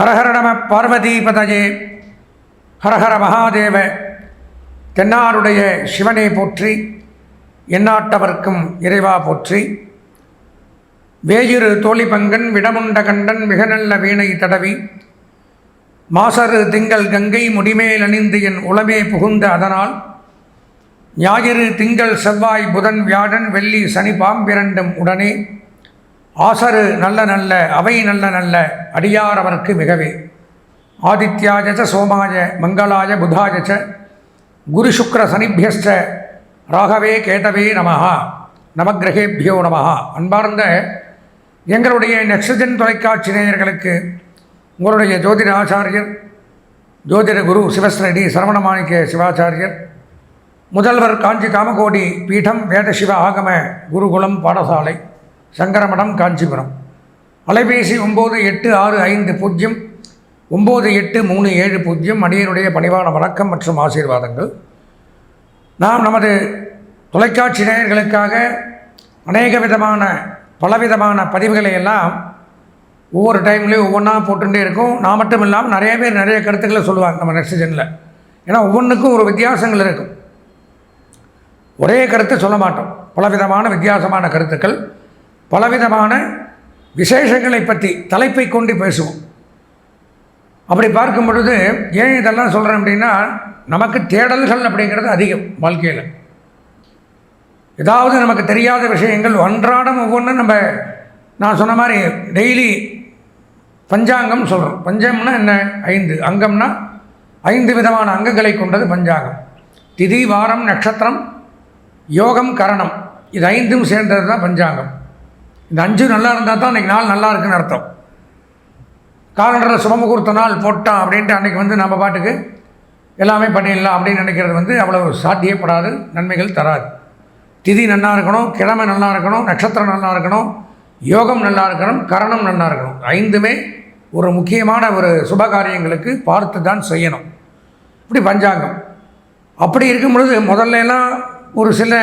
ஹரஹர நம ஹரஹர மகாதேவ தென்னாருடைய சிவனை போற்றி எந்நாட்டவர்க்கும் இறைவா போற்றி. வேயிரு தோழிபங்கன் விடமுண்ட கண்டன் மிக நல்ல வீணை தடவி. மாசரு திங்கள் கங்கை முடிமேல் அணிந்து என் உளமே புகுந்த அதனால். ஞாயிறு திங்கள் செவ்வாய் புதன் வியாழன் வெள்ளி சனி பாம்பிரண்டும் உடனே. ஆசரு நல்ல நல்ல அவை நல்ல நல்ல அடியாரவர்க்கு மிகவே. ஆதித்யாஜ சோமாய மங்களாய புதாய குரு சுக்ர சனிபியஸ்ட ராகவே கேதவே நமஹா நமக்கிரகேபியோ நமஹா. அன்பார்ந்த எங்களுடைய நெக்ஸஜன் தொலைக்காட்சி நேயர்களுக்கு உங்களுடைய ஜோதிட ஆச்சாரியர் ஜோதிட குரு சிவஸ்ரடி சரவணமாணிக்க சிவாச்சாரியர் முதல்வர் காஞ்சி காமகோடி பீடம் வேதசிவ ஆகம குருகுலம் பாடசாலை. சங்கரமடம் காஞ்சிபுரம். அலைபேசி ஒம்பது எட்டு ஆறு ஐந்து பூஜ்ஜியம் ஒம்பது எட்டு மூணு ஏழு பூஜ்ஜியம் அடியனுடைய பணிவான வணக்கம் மற்றும் ஆசீர்வாதங்கள். நாம் நமது தொலைக்காட்சி நேயர்களுக்காக அநேக விதமான பலவிதமான பதிவுகளை எல்லாம் ஒவ்வொரு டைம்லேயும் ஒவ்வொன்றா போட்டுகிட்டே இருக்கும். நான் மட்டும் இல்லாமல் நிறைய பேர் நிறைய கருத்துக்களை சொல்லுவாங்க நம்ம நெக்ஸ்ட் ஏன்னா ஒவ்வொன்றுக்கும் ஒரு வித்தியாசங்கள் இருக்கும். ஒரே கருத்து சொல்ல மாட்டோம். பலவிதமான வித்தியாசமான கருத்துக்கள். பலவிதமான விசேஷங்களை பற்றி தலைப்பை கொண்டு பேசுவோம். அப்படி பார்க்கும் பொழுது ஏன் இதெல்லாம் சொல்கிறேன் அப்படின்னா நமக்கு தேடல்கள் அப்படிங்கிறது அதிகம் வாழ்க்கையில். ஏதாவது நமக்கு தெரியாத விஷயங்கள் அன்றாடம் ஒவ்வொன்றும் நம்ம நான் சொன்ன மாதிரி டெய்லி பஞ்சாங்கம் சொல்கிறோம் பஞ்சம்னா என்ன? ஐந்து. அங்கம்னா ஐந்து விதமான அங்கங்களை கொண்டது பஞ்சாங்கம். திதி வாரம் நட்சத்திரம் யோகம் கரணம். இது ஐந்தும் சேர்ந்தது தான் பஞ்சாங்கம். இந்த அஞ்சு நல்லா இருந்தால் தான் அன்றைக்கி நாள் நல்லா இருக்குன்னு அர்த்தம். காலண்டரில் சுபமுகூர்த்த நாள் போட்டான் அப்படின்ட்டு அன்றைக்கி வந்து நம்ம பாட்டுக்கு எல்லாமே பண்ணிடலாம் அப்படின்னு நினைக்கிறது வந்து அவ்வளோ சாத்தியப்படாது நன்மைகள் தராது. திதி நல்லா இருக்கணும் கிழமை நல்லா இருக்கணும் நட்சத்திரம் நல்லா இருக்கணும் யோகம் நல்லா இருக்கணும் கரணம் நல்லா இருக்கணும். ஐந்துமே ஒரு முக்கியமான ஒரு சுப காரியங்களுக்கு பார்த்து தான் செய்யணும். இப்படி பஞ்சாங்கம். அப்படி இருக்கும் பொழுது முதல்ல எல்லாம் ஒரு சில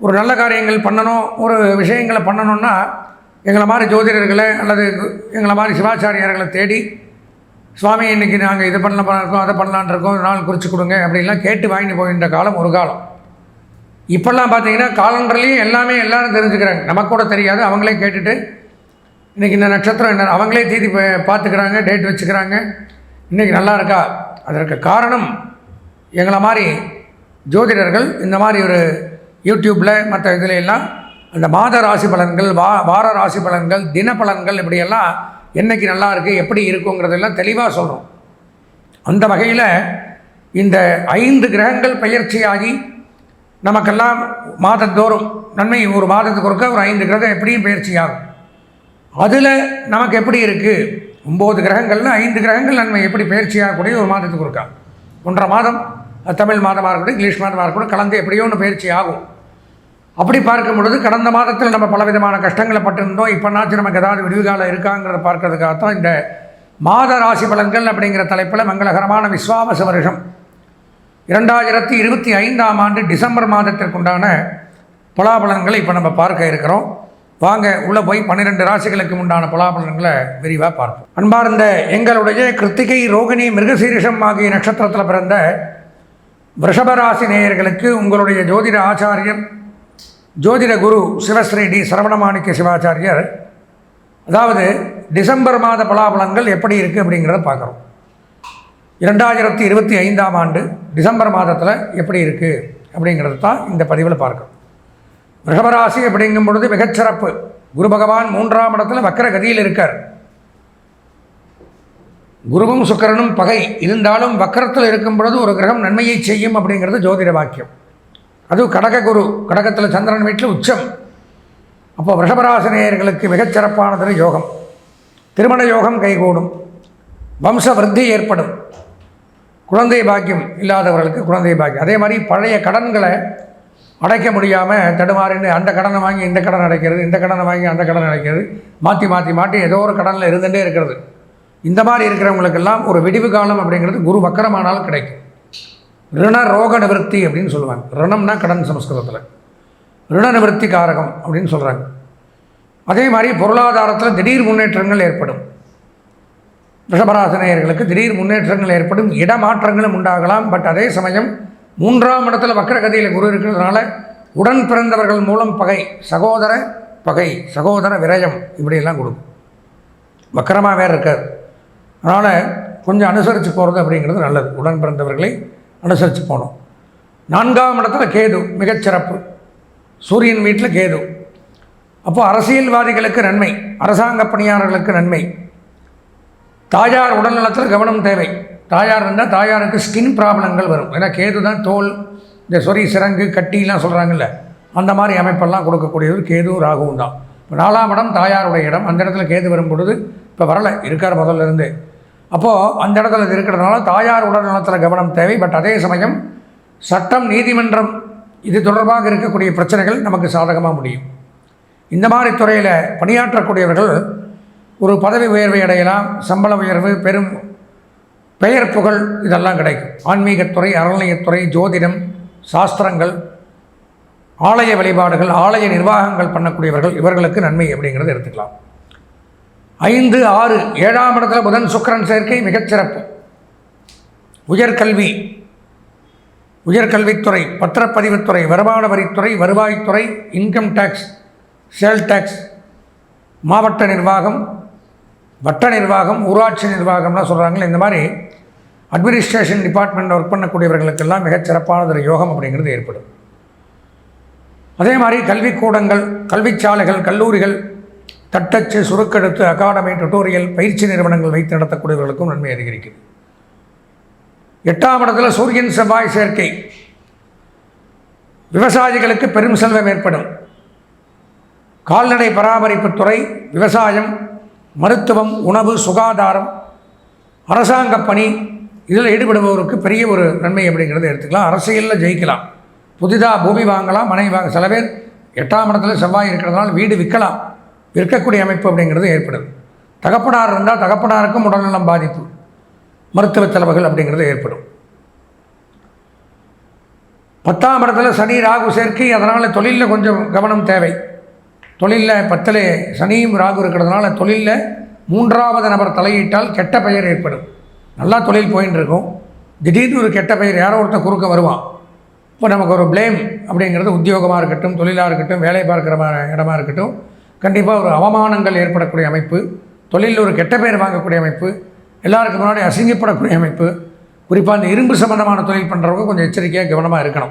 ஒரு நல்ல காரியங்கள் பண்ணணும் ஒரு விஷயங்களை பண்ணணும்னா எங்களை மாதிரி ஜோதிடர்களை அல்லது எங்களை மாதிரி சிவாச்சாரியார்களை தேடி சுவாமி இன்றைக்கி நாங்கள் இது பண்ண இருக்கோம் அதை பண்ணலான் இருக்கோம் நாள் குறித்து கொடுங்க அப்படின்லாம் கேட்டு வாங்கிட்டு போகின்ற காலம் ஒரு காலம். இப்போல்லாம் பார்த்தீங்கன்னா காலண்டர்லேயும் எல்லாமே எல்லோரும் தெரிஞ்சுக்கிறாங்க. நமக்கு கூட தெரியாது அவங்களே கேட்டுட்டு இன்றைக்கி இந்த நட்சத்திரம் என்ன? அவங்களே தீதி பார்த்துக்கிறாங்க டேட் வச்சுக்கிறாங்க. இன்றைக்கி நல்லா இருக்கா? அதற்கு காரணம் எங்களை மாதிரி ஜோதிடர்கள் இந்த மாதிரி ஒரு யூடியூப்பில் மற்ற இதில் எல்லாம் அந்த மாத ராசி பலன்கள் வா வார ராசி பலன்கள் தின பலன்கள் இப்படியெல்லாம் என்றைக்கு நல்லா இருக்குது எப்படி இருக்குங்கிறதெல்லாம் தெளிவாக சொல்கிறோம் அந்த வகையில் இந்த ஐந்து கிரகங்கள் பயிற்சியாகி நமக்கெல்லாம் மாதந்தோறும் நன்மை ஒரு மாதத்துக்கு ஒருக்க ஒரு ஐந்து கிரகம் எப்படியும் பயிற்சி ஆகும் அதில் நமக்கு எப்படி இருக்குது ஒம்பது கிரகங்கள்னு ஐந்து கிரகங்கள் நன்மை எப்படி பயிற்சியாகக்கூடிய ஒரு மாதத்துக்கு ஒருக்கா. ஒன்றரை மாதம் தமிழ் மாதமாக இருக்கட்டும் இங்கிலீஷ் மாதமாக இருக்கட்டும் கலந்து எப்படியோ ஒன்று பயிற்சி ஆகும் அப்படி பார்க்கும் பொழுது கடந்த மாதத்தில் நம்ம பலவிதமான கஷ்டங்களை பட்டிருந்தோம். இப்போனாச்சும் நமக்கு ஏதாவது விடுவிகாலம் இருக்காங்கிறத பார்க்கறதுக்காகத்தான் இந்த மாத ராசி பலன்கள் அப்படிங்கிற தலைப்பில் மங்களகரமான விஸ்வாமச வருஷம். இரண்டாயிரத்தி இருபத்தி ஐந்தாம் ஆண்டு டிசம்பர் மாதத்திற்குண்டான பலாபலன்களை இப்போ நம்ம பார்க்க இருக்கிறோம். வாங்க உள்ளே போய் பன்னிரெண்டு ராசிகளுக்கு உண்டான பலாபலன்களை விரிவாக பார்ப்போம். அன்பார்ந்த எங்களுடைய கிருத்திகை ரோகிணி மிருகசீரிஷம் ஆகிய நட்சத்திரத்தில் பிறந்த ரிஷபராசி நேயர்களுக்கு உங்களுடைய ஜோதிட ஆச்சாரியர் ஜோதிட குரு சிவஸ்ரீ டி சரவணமாணிக்க சிவாச்சாரியர் அதாவது டிசம்பர் மாத பலாபலங்கள் எப்படி இருக்குது அப்படிங்கிறத பார்க்குறோம். இரண்டாயிரத்தி இருபத்தி ஐந்தாம் ஆண்டு டிசம்பர் மாதத்தில் எப்படி இருக்குது அப்படிங்கிறது தான் இந்த பதிவில் பார்க்குறோம். ரிஷபராசி அப்படிங்கும் பொழுது மிகச்சிறப்பு. குரு பகவான் மூன்றாம் இடத்துல வக்கர கதியில் இருக்கார். குருவும் சுக்கரனும் பகை. இருந்தாலும் வக்கரத்தில் இருக்கும் பொழுது ஒரு கிரகம் நன்மையை செய்யும் அப்படிங்கிறது ஜோதிட வாக்கியம். அதுவும் கடக குரு கடகத்தில் சந்திரன் வீட்டில் உச்சம். அப்போ ரிஷபராசினியர்களுக்கு மிகச்சிறப்பானது யோகம். திருமண யோகம் கைகூடும். வம்ச விருத்தி ஏற்படும். குழந்தை பாக்கியம் இல்லாதவர்களுக்கு குழந்தை பாக்கியம். அதே மாதிரி பழைய கடன்களை அடைக்க முடியாமல் தடுமாறின்னு அந்த கடனை வாங்கி இந்த கடன் அடைக்கிறது இந்த கடனை வாங்கி அந்த கடன் அடைக்கிறது மாற்றி மாற்றி மாற்றி ஏதோ ஒரு கடனில் இருந்துகிட்டே இருக்கிறது. இந்த மாதிரி இருக்கிறவங்களுக்கெல்லாம் ஒரு விடிவு காலம் அப்படிங்கிறது குரு வக்கரமானால் கிடைக்கும். ரிண ரோக நிவர்த்தி அப்படின்னு சொல்லுவாங்க. ரிணம்னா கடன் சமஸ்கிருதத்தில். ரிண நிவர்த்தி காரகம் அப்படின்னு சொல்கிறாங்க அதே மாதிரி பொருளாதாரத்தில் திடீர் முன்னேற்றங்கள் ஏற்படும். ரிஷபராசினியர்களுக்கு திடீர் முன்னேற்றங்கள் ஏற்படும். இடமாற்றங்களும் உண்டாகலாம். பட் அதே சமயம் மூன்றாம் இடத்துல வக்கரகதியில் குரு இருக்கிறதுனால உடன் பிறந்தவர்கள் மூலம் பகை சகோதர பகை சகோதர விரயம் இப்படியெல்லாம் கொடுக்கும். வக்கரமாக வேறு இருக்காது. அதனால் கொஞ்சம் அனுசரித்து போகிறது அப்படிங்கிறது நல்லது. உடன் பிறந்தவர்களை அனுசரித்து போகணும் நான்காம் இடத்துல கேது மிகச்சிறப்பு சூரியன் வீட்டில் கேது. அப்போது அரசியல்வாதிகளுக்கு நன்மை அரசாங்க பணியாளர்களுக்கு நன்மை. தாயார் உடல்நலத்தில் கவனம் தேவை. தாயார் இருந்தால் தாயாருக்கு ஸ்கின் ப்ராப்ளங்கள் வரும். ஏன்னா கேது தான் தோல் இந்த சொறி சிறங்கு கட்டிலாம் சொல்கிறாங்கல்ல அந்த மாதிரி அமைப்பெல்லாம் கொடுக்கக்கூடியது கேதுவும் ராகுவும் தான். இப்போ நாலாம் இடம் தாயாருடைய இடம். அந்த இடத்துல கேது வரும் பொழுது இப்போ வரலை. இருக்கார் முதல்ல இருந்து. அப்போது அந்த இடத்துல இருக்கிறதுனால தாயார் உடல் நலத்தில் கவனம் தேவை. பட் அதே சமயம் சட்டம் நீதிமன்றம் இது தொடர்பாக இருக்கக்கூடிய பிரச்சனைகள் நமக்கு சாதகமாக முடியும். இந்த மாதிரி துறையில் பணியாற்றக்கூடியவர்கள் ஒரு பதவி உயர்வை அடையலாம் சம்பள உயர்வு பெரும் பெயர் புகழ் இதெல்லாம் கிடைக்கும். ஆன்மீகத்துறை அறநிலையத்துறை ஜோதிடம் சாஸ்திரங்கள் ஆலய வழிபாடுகள் ஆலய நிர்வாகங்கள் பண்ணக்கூடியவர்கள் இவர்களுக்கு நன்மை அப்படிங்கிறத எடுத்துக்கலாம். ஐந்து ஆறு ஏழாம் இடத்துல புதன் சுக்கிரன் சேர்க்கை மிகச்சிறப்பு உயர்கல்வி. உயர்கல்வித்துறை பத்திரப்பதிவுத்துறை வருமான வரித்துறை வருவாய்த்துறை இன்கம் டேக்ஸ் சேல் டேக்ஸ் மாவட்ட நிர்வாகம் வட்ட நிர்வாகம் ஊராட்சி நிர்வாகம்லாம் சொல்கிறாங்களே இந்த மாதிரி அட்மினிஸ்ட்ரேஷன் டிபார்ட்மெண்ட் ஒர்க் பண்ணக்கூடியவர்களுக்கெல்லாம் மிகச் சிறப்பானது ஒரு யோகம் அப்படிங்கிறது ஏற்படும். அதே மாதிரி கல்விக்கூடங்கள் கல்விச்சாலைகள் கல்லூரிகள் தட்டச்சு சுருக்கெடுத்து அகாடமி டுட்டோரியல் பயிற்சி நிறுவனங்கள் வைத்து நடத்தக்கூடியவர்களுக்கும் நன்மை அதிகரிக்குது எட்டாம் இடத்துல சூரியன் செவ்வாய் சேர்க்கை. விவசாயிகளுக்கு பெரும் செல்வம் ஏற்படும். கால்நடை பராமரிப்பு துறை விவசாயம் மருத்துவம் உணவு சுகாதாரம் அரசாங்க பணி இதில் ஈடுபடுபவருக்கு பெரிய ஒரு நன்மை அப்படிங்கிறத எடுத்துக்கலாம். அரசியலில் ஜெயிக்கலாம். புதிதாக பூமி வாங்கலாம் மனை வாங்க சில பேர் எட்டாம் இடத்துல செவ்வாய் இருக்கிறதுனால வீடு விற்கலாம். இருக்கக்கூடிய அமைப்பு அப்படிங்கிறது ஏற்படுது. தகப்பனார் இருந்தால் தகப்பனாருக்கும் உடல்நலம் பாதிப்பு. மருத்துவ செலவுகள் அப்படிங்கிறது ஏற்படும். பத்தாம் இடத்துல சனி ராகு சேர்க்கை அதனால் தொழிலில் கொஞ்சம் கவனம் தேவை. தொழிலில் பத்தில் சனியும் ராகு இருக்கிறதுனால தொழிலில் மூன்றாவது நபர் தலையிட்டால் கெட்ட பெயர் ஏற்படும். நல்லா தொழில் போயின்னு இருக்கும் திடீர்னு ஒரு கெட்ட பெயர் யாரோ ஒருத்தன் குறுக்க வருவான். இப்போ நமக்கு ஒரு ப்ளேம் அப்படிங்கிறது உத்தியோகமாக இருக்கட்டும் தொழிலாக இருக்கட்டும் வேலை பார்க்குற இடமா இருக்கட்டும். கண்டிப்பாக ஒரு அவமானங்கள் ஏற்படக்கூடிய அமைப்பு தொழிலில் ஒரு கெட்ட பெயர் வாங்கக்கூடிய அமைப்பு எல்லாருக்கும் முன்னாடி அசிங்கப்படக்கூடிய அமைப்பு குறிப்பாக இந்த இரும்பு சம்பந்தமான தொழில் பண்ணுறவங்க கொஞ்சம் எச்சரிக்கையாக கவனமாக இருக்கணும்.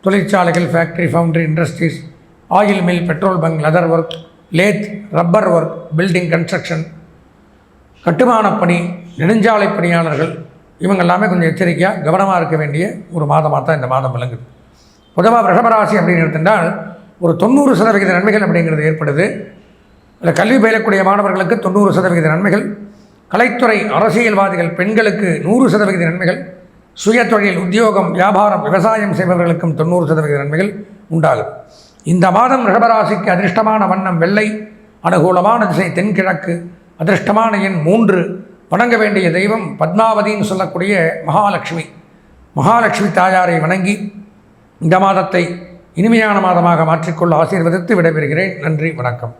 தொழிற்சாலைகள் factory foundry industries oil mill petrol bunk leather work lathe rubber work building construction கட்டுமானப் பணி நெடுஞ்சாலை பணியாளர்கள் இவங்க எல்லாமே கொஞ்சம் எச்சரிக்கையாக கவனமாக இருக்க வேண்டிய ஒரு மாதமாக தான் இந்த மாதம் விளங்குது. பொதுவாக ரிஷபராசி அப்படின்னு எடுத்துட்டால் ஒரு தொண்ணூறு சதவிகித நன்மைகள் அப்படிங்கிறது ஏற்படுது. அதில் கல்வி பயிலக்கூடிய மாணவர்களுக்கு தொண்ணூறு சதவிகித நன்மைகள். கலைத்துறை அரசியல்வாதிகள் பெண்களுக்கு நூறு சதவிகித நன்மைகள். சுயதொழில் உத்தியோகம் வியாபாரம் விவசாயம் செய்பவர்களுக்கும் தொண்ணூறு சதவிகித நன்மைகள் உண்டாகும். இந்த மாதம் ரிஷபராசிக்கு அதிர்ஷ்டமான வண்ணம் வெள்ளை அனுகூலமான திசை தென்கிழக்கு அதிர்ஷ்டமான எண் மூன்று. வணங்க வேண்டிய தெய்வம் பத்மாவதின்னு சொல்லக்கூடிய மகாலட்சுமி. மகாலட்சுமி தாயாரை வணங்கி இந்த மாதத்தை இனிமையான மாதமாக மாற்றிக்கொள்ள ஆசீர்வதித்து விடைபெறுகிறேன். நன்றி வணக்கம்.